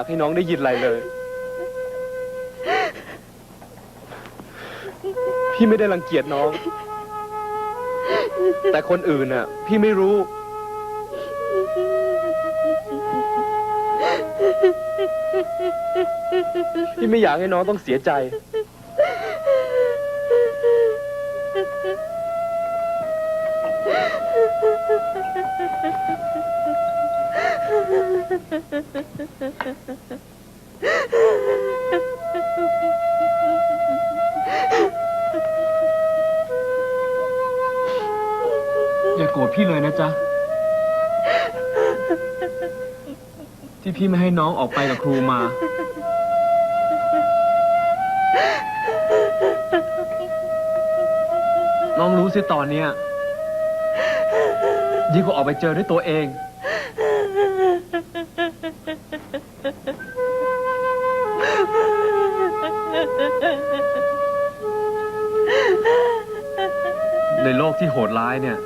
ากให้น้องได้ยินอะไรเลย พี่ไม่ได้รังเกียจน้อง แต่คนอื่นน่ะ พี่ไม่รู้ พี่ไม่อยากให้น้องต้องเสียใจ อย่าโกรธพี่เลยนะจ๊ะ ที่พี่ไม่ให้น้องออกไปกับครูมา น้องรู้สิตอนเนี้ยยิ่งกว่าออกไปเจอด้วยตัวเอง ในโลกที่โหดร้ายเนี่ย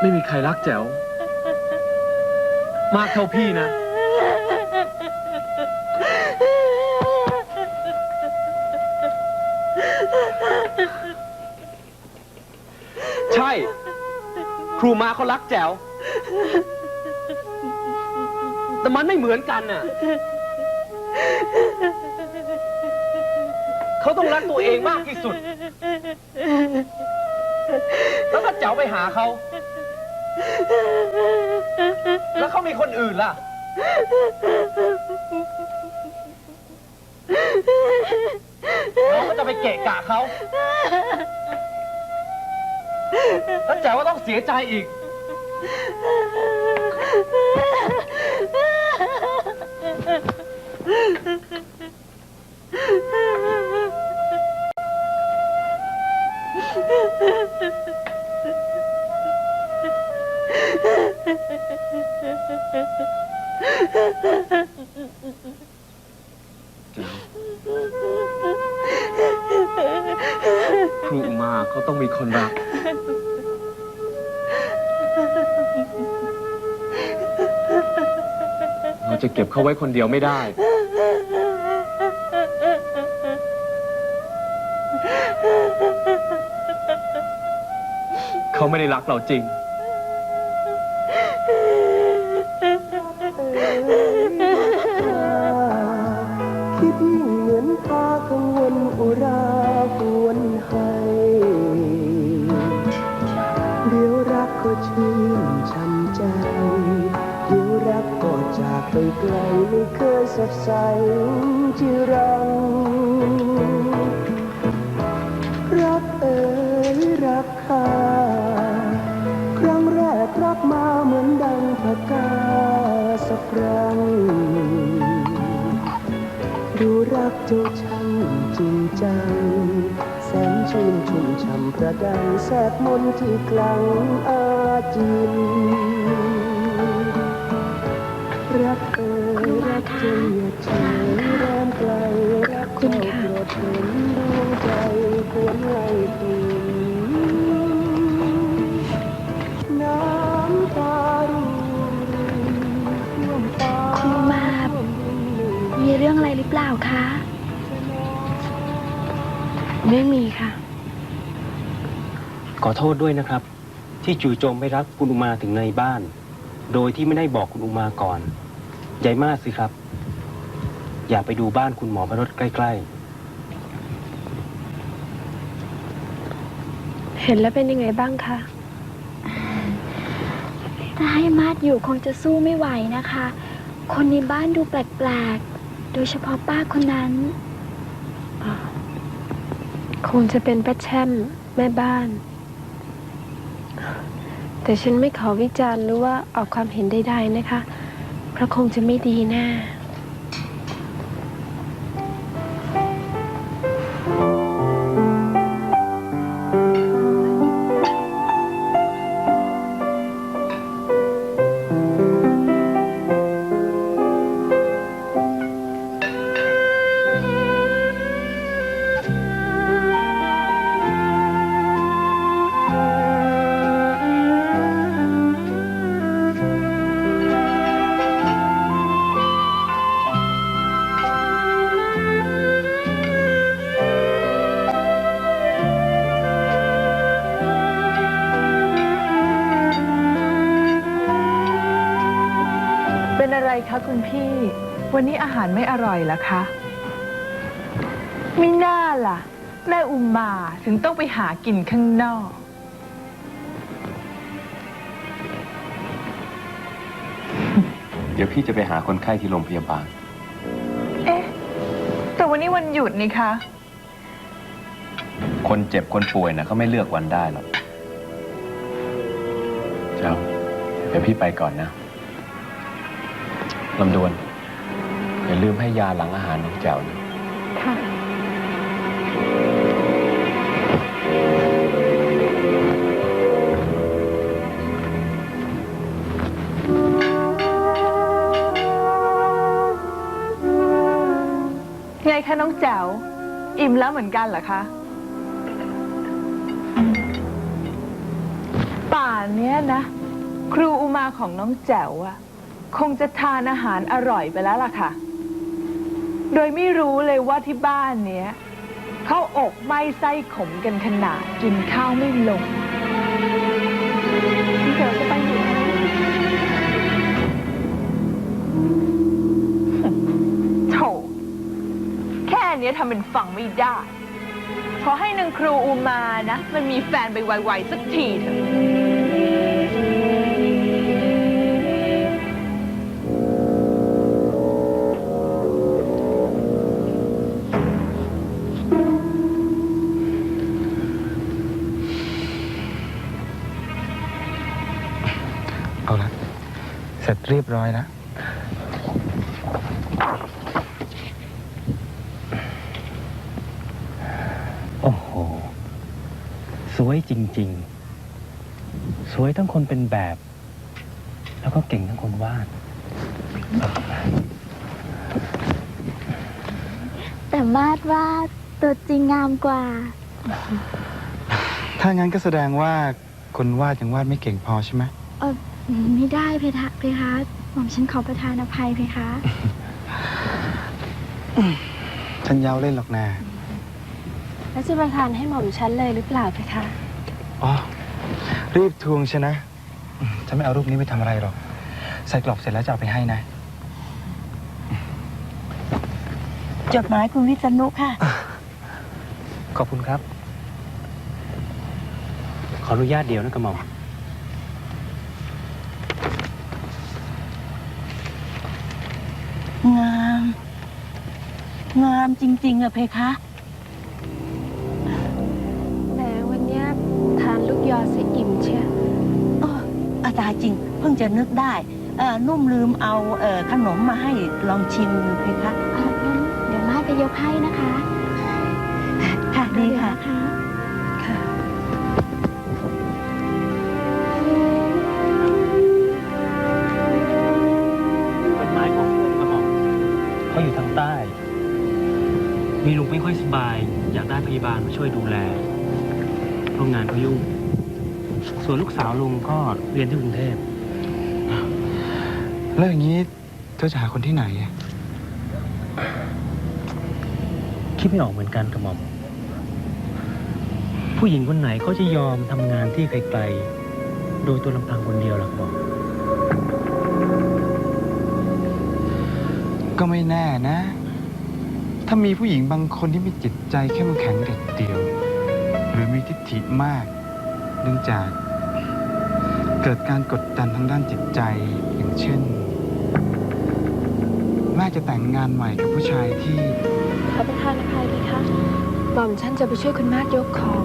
ไม่มีใครรักแจ๋ว มากเท่าพี่นะ ใช่ ครูมาเขารักแจ๋ว แต่มันไม่เหมือนกันน่ะ เขาต้องรักตัวเองมากที่สุด แล้วถ้าแจ๋วไปหาเขา แล้วเขามีคนอื่นล่ะน้องก็จะไปเกะกะเขา แล้วแจ๋วก็ต้องเสียใจอีก ครูอุมาเขาต้องมีคนรัก เราจะเก็บเขาไว้คนเดียวไม่ได้ เขาไม่ได้รักเราจริง ชื่นช่ำใจเดี๋ยวรักก็จากไปไกลไม่เคยสดใสจีรังรักเอ๋ยรักค่าครั้งแรกรักมาเหมือนดังพกาสักครั้งดูรักเจ้าช่างจริงจังแสนชื่นชุ่มช่ำประดังแทรกมนที่กลังอา จินรักเอ่ยรักจนอย่าเฉยแรมไกลรักเจ้าโปรดเห็นดวงใจควรไล่ปีน้ำตารูท่วมฟ้าครูมามีเรื่องอะไรหรือเปล่าคะ ไม่มีค่ะ ขอโทษด้วยนะครับ ที่จู่โจมไม่รับคุณอุมาถึงในบ้าน โดยที่ไม่ได้บอกคุณอุมาก่อนใหญ่มากสิครับ อยากไปดูบ้านคุณหมอพรสใกล้ เห็นแล้วเป็นยังไงบ้างคะถ้าให้มาดอยู่คงจะสู้ไม่ไหวนะคะ คนในบ้านดูแปลกๆ โดยเฉพาะป้าคนนั้น คงจะเป็นป้าแช่มแม่บ้าน แต่ฉันไม่ขอวิจารณ์หรือว่าออกความเห็นใดๆนะคะ เพราะคงจะไม่ดีแน่ อะไรคะคุณพี่ วันนี้อาหารไม่อร่อยเหรอคะไม่น่าล่ะ แม่อุมมาถึงต้องไปหากินข้างนอก เดี๋ยวพี่จะไปหาคนไข้ที่โรงพยาบาล เอ๊ะ แต่วันนี้วันหยุดนี่คะ คนเจ็บคนป่วยนะเขาไม่เลือกวันได้หรอกเจ้าเดี๋ยวพี่ไปก่อนนะ ลำดวน อย่าลืมให้ยาหลังอาหารน้องแจ๋วนะ ค่ะ ไงคะน้องแจ๋ว อิ่มแล้วเหมือนกันเหรอคะ ป่านเนี้ยนะ ครูอุมาของน้องแจ๋วอะ คงจะทานอาหารอร่อยไปแล้วล่ะค่ะ โดยไม่รู้เลยว่าที่บ้านเนี้ยเขาอกไหม้ไส้ขมกันขนาดกินข้าวไม่ลงพี่แจ๋วจะไปอยู่ โถแค่เนี้ยทำเป็นฟังไม่ได้ ขอให้นางครูอุมานะ มันมีแฟนไปไวๆสักทีเถอะ ร็จเรียบร้อยแล้วโอ้โห สวยจริง ๆ สวยทั้งคนเป็นแบบ แล้วก็เก่งทั้งคนวาด แต่มาดว่าตัวจริงงามกว่า ถ้างั้นก็แสดงว่าคนวาดยังวาดไม่เก่งพอใช่ไหม เออ ไม่ได้เพคะเพคะหม่อมฉันขอประทานอภัยเพคะฉันยาวเล่นหรอกนาแล้วจะประทานให้หม่อมฉันเลยหรือเปล่าเพคะ อ๋อ รีบทวงใช่นะอืมฉันไม่เอารูปนี้ไปทำอะไรหรอก ใส่กรอบเสร็จแล้วจะเอาไปให้นะ จดหมายคุณวิษณุค่ะ ขอบคุณครับ ขออนุญาตเดียวนะกระหม่อม งาม งามจริงๆอะเพคะแม้วันเนี้ยทานลูกยอเสียอิ่มเชียวเอออาตายจริง เพิ่งจะนึกได้เออนุ่มลืมเอาเออขนมมาให้ลองชิมเพคะ อะงั้นเดี๋ยวมาดไปยกให้นะคะ ค่ะดีค่ะเยว บายอยากได้พยาบาลมาช่วยดูแลเพราะงานเขายุ่ง ส่วนลูกสาวลุงก็เรียนที่กรุงเทพแล้วอย่างนี้เธอจะหาคนที่ไหนอะคิดไม่ออกเหมือนกันกระหม่อม ผู้หญิงคนไหนเขาจะยอมทำงานที่ไกลๆ โดยตัวลำพังคนเดียวล่ะกระหม่อมก็ไม่แน่นะ ถ้ามีผู้หญิงบางคนที่มีจิตใจเข้มแข็งเด็ดเดี่ยว หรือมีทิฏฐิมาก เนื่องจาก เกิดการกดดันทางด้านจิตใจอย่างเช่น แม่จะแต่งงานใหม่กับผู้ชายที่ ขอประทานอภัยเพคะหม่อมฉันจะไปช่วยคุณมาดยกของ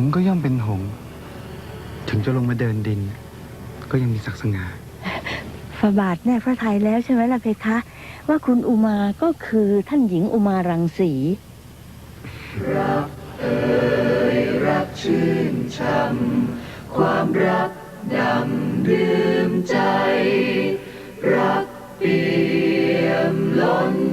งส์ก็ย่อมเป็นหงถึงจะลงมาเดินดิน ก็ยังมีศักดิ์สง่า ฝาบาทแน่พระไทยแล้วใช่ไหมล่ะเพคะ ว่าคุณอุมาก็คือท่านหญิงอุมารังสี ใจ รักเปี่ยมล้น